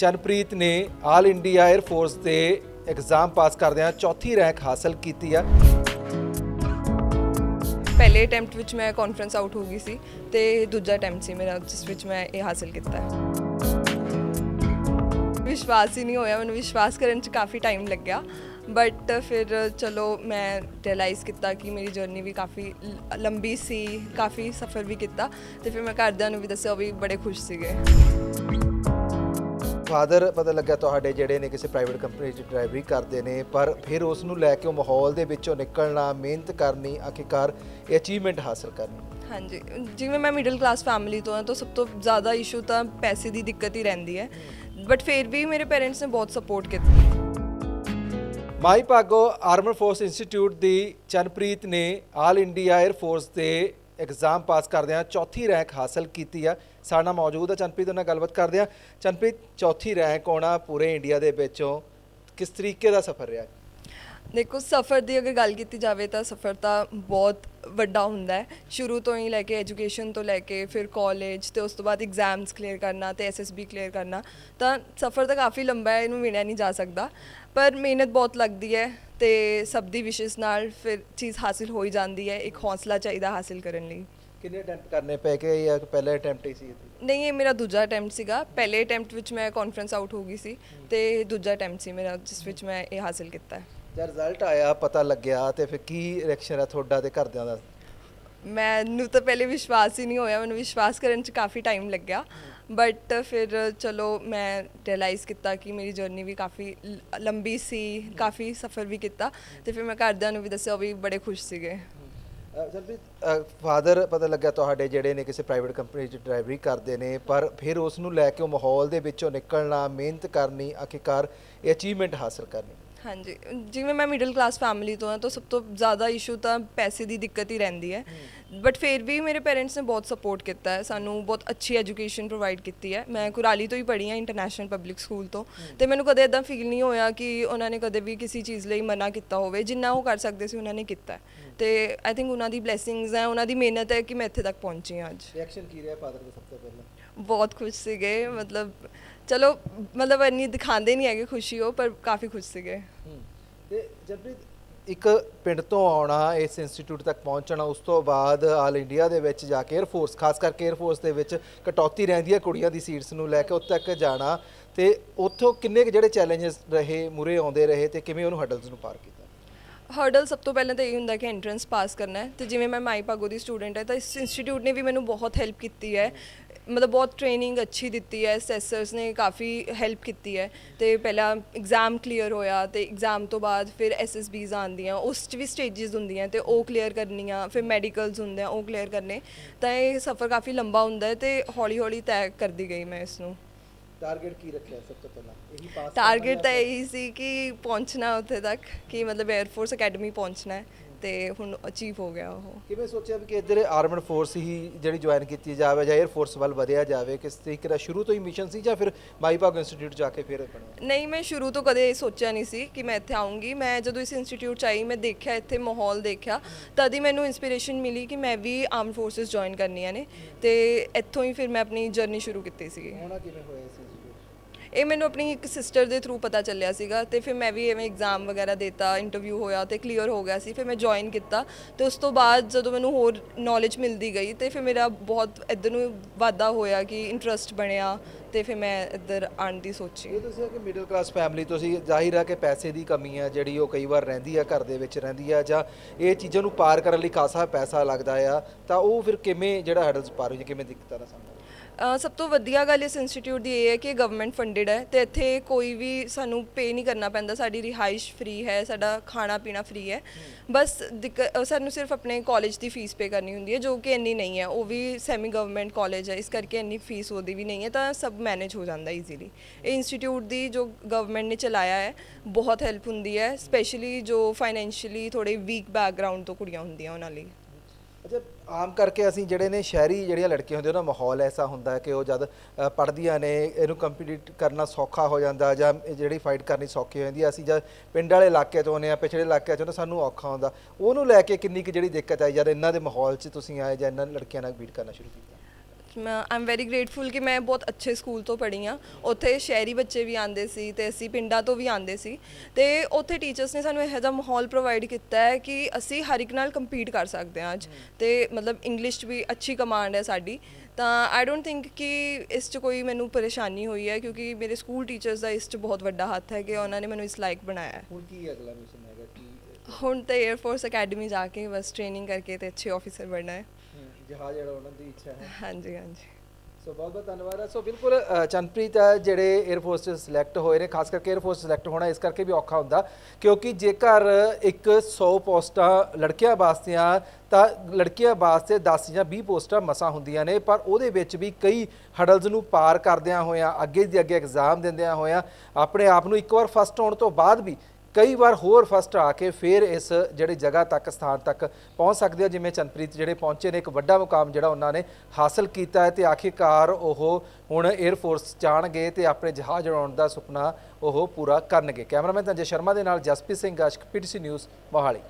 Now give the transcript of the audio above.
ਚਨਪ੍ਰੀਤ ਨੇ all India air force ਦੇ exam pass ਕਰਦਿਆਂ ਚੌਥੀ ਰੈਂਕ ਹਾਸਲ ਕੀਤੀ ਆ। ਪਹਿਲੇ ਅਟੈਂਪਟ ਵਿੱਚ ਮੈਂ ਕਾਨਫਰੰਸ ਆਊਟ ਹੋ ਗਈ ਸੀ ਤੇ ਦੂਜਾ ਅਟੈਂਪਟ ਸੀ ਮੇਰਾ, ਜਿਸ ਵਿੱਚ ਮੈਂ ਇਹ ਹਾਸਲ ਕੀਤਾ ਹੈ। ਵਿਸ਼ਵਾਸ ਹੀ ਨਹੀਂ ਹੋਇਆ, ਮੈਨੂੰ ਵਿਸ਼ਵਾਸ ਕਰਨ 'ਚ ਕਾਫੀ ਟਾਈਮ ਲੱਗਿਆ। ਬਟ ਫਿਰ ਚਲੋ ਮੈਂ ਰਿਅਲਾਈਜ਼ ਕੀਤਾ ਕਿ ਮੇਰੀ ਜਰਨੀ ਵੀ ਕਾਫੀ ਲੰਬੀ ਸੀ, ਕਾਫੀ ਸਫ਼ਰ ਵੀ ਕੀਤਾ ਤੇ ਫਿਰ ਮੈਂ ਘਰਦਿਆਂ ਨੂੰ ਵੀ ਦੱਸਿਆ, ਉਹ ਵੀ ਬੜੇ ਖੁਸ਼ ਸੀਗੇ। ਫਾਦਰ ਪਤਾ ਲੱਗਾ ਤੁਹਾਡੇ ਜਿਹੜੇ ਨੇ ਕਿਸੇ ਪ੍ਰਾਈਵੇਟ ਕੰਪਨੀ 'ਚ ਡਰਾਈਵਰੀ ਕਰਦੇ ਨੇ ਪਰ ਫਿਰ ਉਸ ਨੂੰ ਲੈ ਕੇ ਉਹ ਮਾਹੌਲ ਦੇ ਵਿੱਚੋਂ ਨਿਕਲਣਾ ਮਿਹਨਤ ਕਰਨੀ ਆਖਿਰਕਾਰ ਇਹ ਅਚੀਵਮੈਂਟ ਹਾਸਲ ਕਰਨੀ। ਹਾਂਜੀ ਜਿਵੇਂ ਮੈਂ ਮਿਡਲ ਕਲਾਸ ਫੈਮਿਲੀ ਤੋਂ ਹਾਂ ਤਾਂ ਸਭ ਤੋਂ ਜ਼ਿਆਦਾ ਇਸ਼ੂ ਤਾਂ ਪੈਸੇ ਦੀ ਦਿੱਕਤ ਹੀ ਰਹਿੰਦੀ ਹੈ। ਬਟ ਫਿਰ ਵੀ ਮੇਰੇ ਪੇਰੈਂਟਸ ਨੇ ਬਹੁਤ ਸਪੋਰਟ ਕੀਤੀ। Mai Bhago armour force institute ਦੀ ਚਨਪ੍ਰੀਤ ਨੇ ਆਲ ਇੰਡੀਆ 에ਅਰ ਫੋਰਸ ਦੇ ਐਗਜ਼ਾਮ ਪਾਸ ਕਰਦਿਆਂ ਚੌਥੀ ਰੈਂਕ ਹਾਸਲ ਕੀਤੀ ਆ। ਸਾਡੇ ਨਾਲ ਮੌਜੂਦ ਹੈ ਚਨਪ੍ਰੀਤ ਉਹਨਾਂ ਨਾਲ ਗੱਲਬਾਤ ਕਰਦੇ ਆ। ਚਨਪ੍ਰੀਤ, ਚੌਥੀ ਰੈਂਕ ਆਉਣਾ ਪੂਰੇ ਇੰਡੀਆ ਦੇ ਵਿੱਚੋਂ ਕਿਸ ਤਰੀਕੇ ਦਾ ਸਫ਼ਰ ਰਿਹਾ? ਦੇਖੋ, ਸਫ਼ਰ ਦੀ ਅਗਰ ਗੱਲ ਕੀਤੀ ਜਾਵੇ ਤਾਂ ਸਫ਼ਰ ਤਾਂ ਬਹੁਤ ਵੱਡਾ ਹੁੰਦਾ ਹੈ। ਸ਼ੁਰੂ ਤੋਂ ਹੀ ਲੈ ਕੇ ਐਜੂਕੇਸ਼ਨ ਤੋਂ ਲੈ ਕੇ ਫਿਰ ਕਾਲਜ ਤੇ ਉਸ ਤੋਂ ਬਾਅਦ ਐਗਜ਼ਾਮਸ ਕਲੀਅਰ ਕਰਨਾ ਤੇ ਐਸਐਸਬੀ ਕਲੀਅਰ ਕਰਨਾ, ਤਾਂ ਸਫ਼ਰ ਤਾਂ ਕਾਫੀ ਲੰਬਾ ਹੈ, ਇਹਨੂੰ ਮਿਣਿਆ ਨਹੀਂ ਜਾ ਸਕਦਾ। ਪਰ ਮਿਹਨਤ ਬਹੁਤ ਲੱਗਦੀ ਹੈ ਤੇ ਸਭ ਦੀ ਵਿਸ਼ੇਸ ਨਾਲ ਫਿਰ ਚੀਜ਼ ਹਾਸਿਲ ਹੋ ਹੀ ਜਾਂਦੀ ਹੈ, ਇੱਕ ਹੌਸਲਾ ਚਾਹੀਦਾ ਹਾਸਿਲ ਕਰਨ ਲਈ। ਕਿੰਨੇ ਅਟੈਂਪਟ ਕਰਨੇ ਪੈ ਗਏ ਜਾਂ ਪਹਿਲਾ ਅਟੈਂਪਟ ਹੀ ਸੀ ਇਹ? ਨਹੀਂ ਇਹ ਮੇਰਾ ਦੂਜਾ ਅਟੈਂਪਟ ਸੀਗਾ। ਪਹਿਲੇ ਅਟੈਂਪਟ ਵਿੱਚ ਮੈਂ ਕਾਨਫਰੰਸ ਆਊਟ ਹੋ ਗਈ ਸੀ ਤੇ ਦੂਜਾ ਅਟੈਂਪਟ ਸੀ ਮੇਰਾ ਜਿਸ ਵਿੱਚ ਮੈਂ ਇਹ ਹਾਸਿਲ ਕੀਤਾ। ਹੈ ਜਦ ਰਿਜ਼ਲਟ ਆਇਆ ਪਤਾ ਲੱਗਿਆ ਤੇ ਫਿਰ ਕੀ ਰਿਐਕਸ਼ਨ ਆ ਤੁਹਾਡਾ ਤੇ ਘਰਦਿਆਂ ਦਾ? ਮੈਨੂੰ ਤਾਂ ਪਹਿਲੇ ਵਿਸ਼ਵਾਸ ਹੀ ਨਹੀਂ ਹੋਇਆ ਮੈਨੂੰ ਵਿਸ਼ਵਾਸ ਕਰਨ 'ਚ ਕਾਫੀ ਟਾਈਮ ਲੱਗਿਆ। ਬਟ ਫਿਰ ਚਲੋ ਮੈਂ ਰਿਅਲਾਈਜ਼ ਕੀਤਾ ਕਿ ਮੇਰੀ ਜਰਨੀ ਵੀ ਕਾਫੀ ਲ- ਲੰਬੀ ਸੀ ਕਾਫੀ ਸਫ਼ਰ ਵੀ ਕੀਤਾ ਤੇ ਫਿਰ ਮੈਂ ਘਰਦਿਆਂ ਨੂੰ ਵੀ ਦੱਸਿਆ ਉਹ ਵੀ ਬੜੇ ਖੁਸ਼ ਸੀਗੇ। ਜਰਪ੍ਰੀਤ ਫਾਦਰ ਪਤਾ ਲੱਗਾ ਤੁਹਾਡੇ ਜਿਹੜੇ ਨੇ ਕਿਸੇ ਪ੍ਰਾਈਵੇਟ ਕੰਪਨੀ 'ਚ ਡਰਾਈਵਰੀ ਕਰਦੇ ਨੇ ਪਰ ਫਿਰ ਉਸ ਨੂੰ ਲੈ ਕੇ ਉਹ ਮਾਹੌਲ ਦੇ ਵਿੱਚੋਂ ਨਿਕਲਣਾ ਮਿਹਨਤ ਕਰਨੀ ਆਖਿਰਕਾਰ ਇਹ ਅਚੀਵਮੈਂਟ ਹਾਸਲ ਕਰਨੀ। ਹਾਂਜੀ ਜਿਵੇਂ ਮੈਂ ਮਿਡਲ ਕਲਾਸ ਫੈਮਿਲੀ ਤੋਂ ਹਾਂ ਤਾਂ ਸਭ ਤੋਂ ਜ਼ਿਆਦਾ ਇਸ਼ੂ ਤਾਂ ਪੈਸੇ ਦੀ ਦਿੱਕਤ ਹੀ ਰਹਿੰਦੀ ਹੈ। ਬਟ ਫਿਰ ਵੀ ਮੇਰੇ ਪੇਰੈਂਟਸ ਨੇ ਬਹੁਤ ਸਪੋਰਟ ਕੀਤਾ ਹੈ ਸਾਨੂੰ ਬਹੁਤ ਅੱਛੀ ਐਜੂਕੇਸ਼ਨ ਪ੍ਰੋਵਾਈਡ ਕੀਤੀ ਹੈ ਮੈਂ ਕੁਰਾਲੀ ਤੋਂ ਹੀ ਪੜ੍ਹੀ ਹਾਂ ਇੰਟਰਨੈਸ਼ਨਲ ਪਬਲਿਕ ਸਕੂਲ ਤੋਂ ਤੇ ਮੈਨੂੰ ਕਦੇ ਇਦਾਂ ਫੀਲ ਨਹੀਂ ਹੋਇਆ ਕਿ ਉਹਨਾਂ ਨੇ ਕਦੇ ਵੀ ਕਿਸੇ ਚੀਜ਼ ਲਈ ਮਨਾ ਕੀਤਾ ਹੋਵੇ ਜਿੰਨਾ ਉਹ ਕਰ ਸਕਦੇ ਸੀ ਉਹਨਾਂ ਨੇ ਕੀਤਾ। ਤੇ ਆਈ ਥਿੰਕ ਉਹਨਾਂ ਦੀ ਬਲੇਸਿੰਗਸ ਹੈ ਉਹਨਾਂ ਦੀ ਮਿਹਨਤ ਹੈ ਕਿ ਮੈਂ ਇੱਥੇ ਤੱਕ ਪਹੁੰਚੀ ਹਾਂ ਅੱਜ ਰਿਐਕਸ਼ਨ ਕੀ ਰਿਹਾ ਫਾਦਰ ਦਾ ਸਭ ਤੋਂ ਪਹਿਲਾਂ ਬਹੁਤ ਖੁਸ਼ ਸੀਗੇ ਮਤਲਬ ਚਲੋ ਮਤਲਬ ਇੰਨੀ ਦਿਖਾਉਂਦੇ ਨਹੀਂ ਹੈਗੇ ਖੁਸ਼ੀ ਉਹ ਪਰ ਕਾਫੀ ਖੁਸ਼ ਸੀਗੇ ਤੇ ਜਰਪ੍ਰੀਤ ਇੱਕ ਪਿੰਡ ਤੋਂ ਆਉਣਾ, ਇਸ ਇੰਸਟੀਚਿਊਟ ਤੱਕ ਪਹੁੰਚਣਾ, ਉਸ ਤੋਂ ਬਾਅਦ ਆਲ ਇੰਡੀਆ ਦੇ ਵਿੱਚ ਜਾ ਕੇ 에ਅਰ ਫੋਰਸ ਖਾਸ ਕਰਕੇ 에ਅਰ ਫੋਰਸ ਦੇ ਵਿੱਚ ਕਟੌਤੀ ਰਹਿੰਦੀ ਹੈ ਕੁੜੀਆਂ ਦੀ ਸੀਟਸ ਨੂੰ ਲੈ ਕੇ ਉੱਥੇ ਤੱਕ ਜਾਣਾ ਤੇ ਉੱਥੋਂ ਕਿੰਨੇ ਕੁ ਜਿਹੜੇ ਚੈਲੰਜਸ ਰਹੇ ਮੂਰੇ ਆਉਂਦੇ ਰਹੇ ਤੇ ਕਿਵੇਂ ਉਹਨੂੰ ਹਡਲਸ ਨੂੰ ਪਾਰ ਕੀਤਾ? ਹਰਡਲ ਸਭ ਤੋਂ ਪਹਿਲਾਂ ਤਾਂ ਇਹ ਹੁੰਦਾ ਕਿ ਐਂਟਰੈਂਸ ਪਾਸ ਕਰਨਾ ਹੈ ਤੇ ਜਿਵੇਂ ਮੈਂ ਮਾਈ ਭਾਗੋ ਦੀ ਸਟੂਡੈਂਟ ਹੈ, ਤਾਂ ਇਸ ਇੰਸਟੀਚਿਊਟ ਨੇ ਵੀ ਮੈਨੂੰ ਬਹੁਤ ਹੈਲਪ ਕੀਤੀ ਹੈ। ਮਤਲਬ ਬਹੁਤ ਟ੍ਰੇਨਿੰਗ ਅੱਛੀ ਦਿੱਤੀ ਹੈ ਅਸੈਸਰਸ ਨੇ ਕਾਫੀ ਹੈਲਪ ਕੀਤੀ ਹੈ ਤੇ ਪਹਿਲਾਂ ਐਗਜ਼ਾਮ ਕਲੀਅਰ ਹੋਇਆ ਤੇ ਐਗਜ਼ਾਮ ਤੋਂ ਬਾਅਦ ਫਿਰ ਐਸਐਸਬੀਜ਼ ਆਉਂਦੀਆਂ ਉਸ 'ਚ ਵੀ ਸਟੇजेस ਹੁੰਦੀਆਂ ਤੇ ਉਹ ਕਲੀਅਰ ਕਰਨੀਆਂ ਫਿਰ ਮੈਡੀਕਲਸ ਹੁੰਦੇ ਆ ਉਹ ਕਲੀਅਰ ਕਰਨੇ ਤਾਂ ਇਹ ਸਫ਼ਰ ਕਾਫੀ ਲੰਬਾ ਹੁੰਦਾ ਹੈ ਤੇ ਹੌਲੀ-ਹੌਲੀ ਤੈਅ ਕਰਦੀ ਗਈ ਮੈਂ ਇਸ ਨੂੰ। ਟਾਰਗੇਟ ਕੀ ਰੱਖਿਆ ਸਭ ਤੋਂ ਪਹਿਲਾਂ? ਇਹੀ ਪਾਸ ਟਾਰਗੇਟ ਤਾਂ ਇਹੀ ਸੀ ਕਿ ਪਹੁੰਚਣਾ ਉੱਥੇ ਤੱਕ ਕਿ ਮਤਲਬ 에ਅਰ ਅਕੈਡਮੀ ਪਹੁੰਚਣਾ ਹੈ। ਤੇ ਹੁਣ ਅਚੀਵ ਹੋ ਗਿਆ ਉਹ। ਕਿਵੇਂ ਸੋਚਿਆ ਵੀ ਕਿ ਇੱਧਰ ਆਰਮਡ ਫੋਰਸ ਹੀ ਜਿਹੜੀ ਜੁਆਇਨ ਕੀਤੀ ਜਾਵੇ ਜਾਂ 에ਅਰ ਫੋਰਸ ਵੱਲ ਵਧਿਆ ਜਾਵੇ ਕਿਸ ਤਰੀਕੇ ਦਾ ਸ਼ੁਰੂ ਤੋਂ ਹੀ ਮਿਸ਼ਨ ਸੀ ਜਾਂ ਫਿਰ ਮਾਈ ਭਾਗ ਇੰਸਟੀਚਿਊਟ ਜਾ ਕੇ ਫਿਰ ਬਣਿਆ? ਨਹੀਂ ਮੈਂ ਸ਼ੁਰੂ ਤੋਂ ਕਦੇ ਇਹ ਸੋਚਿਆ ਨਹੀਂ ਸੀ ਕਿ ਮੈਂ ਇੱਥੇ ਆਉਂਗੀ ਮੈਂ ਜਦੋਂ ਇਸ ਇੰਸਟੀਚਿਊਟ ਚ ਆਈ ਮੈਂ ਦੇਖਿਆ ਇੱਥੇ ਮਾਹੌਲ ਦੇਖਿਆ ਤਦ ਹੀ ਮੈਨੂੰ ਇਨਸਪੀਰੇਸ਼ਨ ਮਿਲੀ ਕਿ ਮੈਂ ਵੀ ਆਰਮ ਫੋਰਸਸ ਜੁਆਇਨ ਕਰਨੀਆਂ ਨੇ। ਤੇ ਇੱਥੋਂ ਹੀ ਫਿਰ ਮੈਂ ਆਪਣੀ ਜਰਨੀ ਸ਼ੁਰੂ ਕੀਤੀ ਸੀਗੀ। ਹੋਣਾ ਕਿਵੇਂ ਹੋਇਆ ਸੀ? ਇਹ ਮੈਨੂੰ ਆਪਣੀ ਇੱਕ ਸਿਸਟਰ ਦੇ ਥਰੂ ਪਤਾ ਚੱਲਿਆ ਸੀਗਾ ਤੇ ਫਿਰ ਮੈਂ ਵੀ ਐਵੇਂ ਐਗਜ਼ਾਮ ਵਗੈਰਾ ਦਿੱਤਾ ਇੰਟਰਵਿਊ ਹੋਇਆ ਤੇ ਕਲੀਅਰ ਹੋ ਗਿਆ ਸੀ, ਫਿਰ ਮੈਂ ਜੁਆਇਨ ਕੀਤਾ ਤੇ ਉਸ ਤੋਂ ਬਾਅਦ ਜਦੋਂ ਮੈਨੂੰ ਹੋਰ ਨੌਲੇਜ ਮਿਲਦੀ ਗਈ ਤੇ ਫਿਰ ਮੇਰਾ ਬਹੁਤ ਇੱਧਰ ਨੂੰ ਵਾਧਾ ਹੋਇਆ ਕਿ ਇੰਟਰਸਟ ਬਣਿਆ ਤੇ ਫਿਰ ਮੈਂ ਇੱਧਰ ਆਉਣ ਦੀ ਸੋਚੀ। ਇਹ ਤੁਸੀਂ ਕਿ ਮਿਡਲ ਕਲਾਸ ਫੈਮਿਲੀ ਤੋਂ ਸੀ ਜ਼ਾਹਿਰ ਆ ਕਿ ਪੈਸੇ ਦੀ ਕਮੀ ਆ, ਜਿਹੜੀ ਉਹ ਕਈ ਵਾਰ ਰਹਿੰਦੀ ਆ, ਘਰ ਦੇ ਵਿੱਚ ਰਹਿੰਦੀ ਆ, ਜਾਂ ਇਹ ਚੀਜ਼ਾਂ ਨੂੰ ਪਾਰ ਕਰਨ ਲਈ ਖਾਸਾ ਪੈਸਾ ਲੱਗਦਾ ਆ, ਤਾਂ ਉਹ ਫਿਰ ਕਿਵੇਂ ਜਿਹੜਾ ਹੈਡਲਸ ਪਾਰ ਹੋਈ, ਕਿਵੇਂ ਦਿੱਕਤਾਂ ਦਾ ਸਾਹਮਣਾ? ਸਭ ਤੋਂ ਵਧੀਆ ਗੱਲ ਇਸ ਇੰਸਟੀਚਿਊਟ ਦੀ ਇਹ ਹੈ ਕਿ ਗਵਰਨਮੈਂਟ ਫੰਡਡ ਹੈ ਤੇ ਇੱਥੇ ਕੋਈ ਵੀ ਸਾਨੂੰ ਪੇ ਨਹੀਂ ਕਰਨਾ ਪੈਂਦਾ ਸਾਡੀ ਰਿਹਾਇਸ਼ ਫ੍ਰੀ ਹੈ ਸਾਡਾ ਖਾਣਾ ਪੀਣਾ ਫ੍ਰੀ ਹੈ। ਬਸ ਦਿੱਕ- ਅ, ਸਾਨੂੰ ਸਿਰਫ ਆਪਣੇ ਕਾਲਜ ਦੀ ਫੀਸ ਪੇ ਕਰਨੀ ਹੁੰਦੀ ਹੈ ਜੋ ਕਿ ਇੰਨੀ ਨਹੀਂ ਹੈ ਉਹ ਵੀ ਸੈਮੀ ਗਵਰਨਮੈਂਟ ਕਾਲਜ ਹੈ ਇਸ ਕਰਕੇ ਇੰਨੀ ਫੀਸ ਉਹਦੀ ਵੀ ਨਹੀਂ ਹੈ ਤਾਂ ਸਭ ਮੈਨੇਜ ਹੋ ਜਾਂਦਾ ਈਜ਼ੀਲੀ ਇਹ ਇੰਸਟੀਚਿਊਟ ਦੀ ਜੋ ਗਵਰਨਮੈਂਟ ਨੇ ਚਲਾਇਆ ਹੈ ਬਹੁਤ ਹੈਲਪ ਹੁੰਦੀ ਹੈ ਸਪੈਸ਼ਲੀ ਜੋ ਫਾਈਨੈਂਸ਼ੀਅਲੀ ਥੋੜੇ ਵੀਕ ਬੈਕਗ੍ਰਾਉਂਡ ਤੋਂ ਕੁੜੀਆਂ ਹੁੰਦੀਆਂ ਉਹਨਾਂ ਲਈ। ਅੱਛਾ ਆਮ ਕਰਕੇ ਅਸੀਂ ਜਿਹੜੇ ਨੇ ਸ਼ਹਿਰੀ ਜਿਹੜੀਆਂ ਲੜਕੀਆਂ ਹੁੰਦੀਆਂ ਉਹਨਾਂ ਦਾ ਮਾਹੌਲ ਐਸਾ ਹੁੰਦਾ ਹੈ ਕਿ ਉਹ ਜਦ ਅ, ਪੜ੍ਹਦੀਆਂ ਨੇ ਇਹਨੂੰ ਕੰਪੀਟੀਟ ਕਰਨਾ ਸੌਖਾ ਹੋ ਜਾਂਦਾ ਜਾਂ ਜਿਹੜੀ ਫਾਈਟ ਕਰਨੀ ਸੌਖੀ ਹੋ ਜਾਂਦੀ ਹੈ ਅਸੀਂ ਜਦ ਪਿੰਡ ਵਾਲੇ ਇਲਾਕੇ ਤੋਂ ਆਉਂਦੇ ਆ ਪਿਛੜੇ ਇਲਾਕੇ ਤੋਂ ਤਾਂ ਸਾਨੂੰ ਔਖਾ ਹੁੰਦਾ। ਉਹਨੂੰ ਲੈ ਕੇ ਕਿੰਨੀ ਕੁ ਜਿਹੜੀ ਦਿੱਕਤ ਆਈ ਜਦ ਇਹਨਾਂ ਦੇ ਮਾਹੌਲ 'ਚ ਤੁਸੀਂ ਆਏ ਜਾਂ ਇਹਨਾਂ ਲੜਕੀਆਂ ਨਾਲ ਬੀਟ ਕਰਨਾ ਸ਼ੁਰੂ ਕੀਤਾ? ਮੈਂ ਆਮ ਵੈਰੀ ਗ੍ਰੇਟਫੁਲ ਕਿ ਮੈਂ ਬਹੁਤ ਅੱਛੇ ਸਕੂਲ ਤੋਂ ਪੜ੍ਹੀ ਹਾਂ। ਉੱਥੇ ਸ਼ਹਿਰੀ ਬੱਚੇ ਵੀ ਆਉਂਦੇ ਸੀ ਤੇ ਅਸੀਂ ਪਿੰਡਾਂ ਤੋਂ ਵੀ ਆਉਂਦੇ ਸੀ। ਤੇ ਉੱਥੇ ਟੀਚਰਸ ਨੇ ਸਾਨੂੰ ਇਹੋ ਜਿਹਾ ਮਾਹੌਲ ਪ੍ਰੋਵਾਈਡ ਕੀਤਾ ਹੈ ਕਿ ਅਸੀਂ ਹਰ ਇੱਕ ਨਾਲ ਕੰਪੀਟ ਕਰ ਸਕਦੇ ਹਾਂ ਅੱਜ। ਤੇ ਮਤਲਬ ਇੰਗਲਿਸ਼ 'ਚ ਵੀ ਅੱਛੀ ਕਮਾਂਡ ਹੈ ਸਾਡੀ। ਤਾਂ ਆਈ ਡੋਂਟ ਥਿੰਕ ਕਿ ਇਸ 'ਚ ਕੋਈ ਮੈਨੂੰ ਪਰੇਸ਼ਾਨੀ ਹੋਈ ਹੈ ਕਿਉਂਕਿ ਮੇਰੇ ਸਕੂਲ ਟੀਚਰਸ ਦਾ ਇਸ 'ਚ ਬਹੁਤ ਵੱਡਾ ਹੱਥ ਹੈ ਕਿ ਉਹਨਾਂ ਨੇ ਮੈਨੂੰ ਇਸ ਲਾਇਕ ਬਣਾਇਆ ਹੈ। ਹੁਣ ਕੀ ਅਗਲਾ ਮਿਸ਼ਨ ਹੈਗਾ? ਕੀ ਹੁਣ ਤਾਂ 에ਅਰ ਫੋਰਸ ਅਕੈਡਮੀ ਜਾ ਕੇ ਬਸ ਟ੍ਰੇਨਿੰਗ ਕਰਕੇ ਤੇ ਅੱਛੇ ਆਫੀਸਰ ਬਣਨਾ ਹੈ। ਜਹਾਜ਼ ਉਡਾਉਣ ਦੀ ਇੱਛਾ ਹੈ। ਹਾਂਜੀ ਹਾਂਜੀ। ਸੋ ਬਹੁਤ ਬਹੁਤ ਧੰਨਵਾਦ ਹੈ ਸੋ ਬਿਲਕੁਲ ਹੈ ਜਿਹੜੇ 에ਅਰ ਫੋਰਸ 'ਚ ਸਿਲੈਕਟ ਹੋਏ ਨੇ ਖਾਸ ਕਰਕੇ 에ਅਰ ਫੋਰਸ ਸਿਲੈਕਟ ਹੋਣਾ ਇਸ ਕਰਕੇ ਵੀ ਔਖਾ ਹੁੰਦਾ ਕਿਉਂਕਿ ਜੇਕਰ ਇੱਕ 100 ਪੋਸਟਾਂ ਲੜਕੀਆਂ ਵਾਸਤੇ ਆ ਤਾਂ ਲੜਕੀਆਂ ਵਾਸਤੇ 10 ਜਾਂ 20 ਪੋਸਟਾਂ ਮਸਾਂ ਹੁੰਦੀਆਂ ਨੇ ਪਰ ਉਹਦੇ ਵਿੱਚ ਵੀ ਕਈ ਹਡਲਸ ਨੂੰ ਪਾਰ ਕਰਦਿਆਂ ਹੋਇਆਂ ਅੱਗੇ ਦੀ ਅੱਗੇ ਐਗਜ਼ਾਮ ਦਿੰਦਿਆਂ ਹੋਇਆਂ ਆਪਣੇ ਆਪ ਨੂੰ ਇੱਕ ਵਾਰ ਫਸਟ ਹੋਣ ਤੋਂ ਬਾਅਦ ਵੀ ਕਈ ਵਾਰ ਹੋਰ ਫਸਟ ਆ ਕੇ ਫਿਰ ਇਸ ਜਿਹੜੀ ਜਗ੍ਹਾ ਤੱਕ, ਸਥਾਨ ਤੱਕ ਪਹੁੰਚ ਸਕਦੇ ਆ, ਜਿਵੇਂ ਚੰਨਪ੍ਰੀਤ ਜਿਹੜੇ ਪਹੁੰਚੇ ਨੇ, ਇੱਕ ਵੱਡਾ ਮੁਕਾਮ ਜਿਹੜਾ ਉਹਨਾਂ ਨੇ ਹਾਸਲ ਕੀਤਾ ਹੈ ਤੇ ਆਖਿਰਕਾਰ ਉਹ ਹੁਣ 에ਅਰ ਫੋਰਸ ਜਾਣਗੇ ਤੇ ਆਪਣੇ ਜਹਾਜ਼ ਉਡਾਉਣ ਦਾ ਸੁਪਨਾ ਉਹ ਪੂਰਾ ਕਰਨਗੇ। ਕੈਮਰਾਮੈਨ ਤੰਜੇ ਸ਼ਰਮਾ ਦੇ ਨਾਲ ਜਸਪ੍ਰੀਤ ਸਿੰਘ ਗਾਸ਼ਕ ਪੀਟੀਸੀ ਨਿਊਜ਼ ਮੋਹਾਲੀ।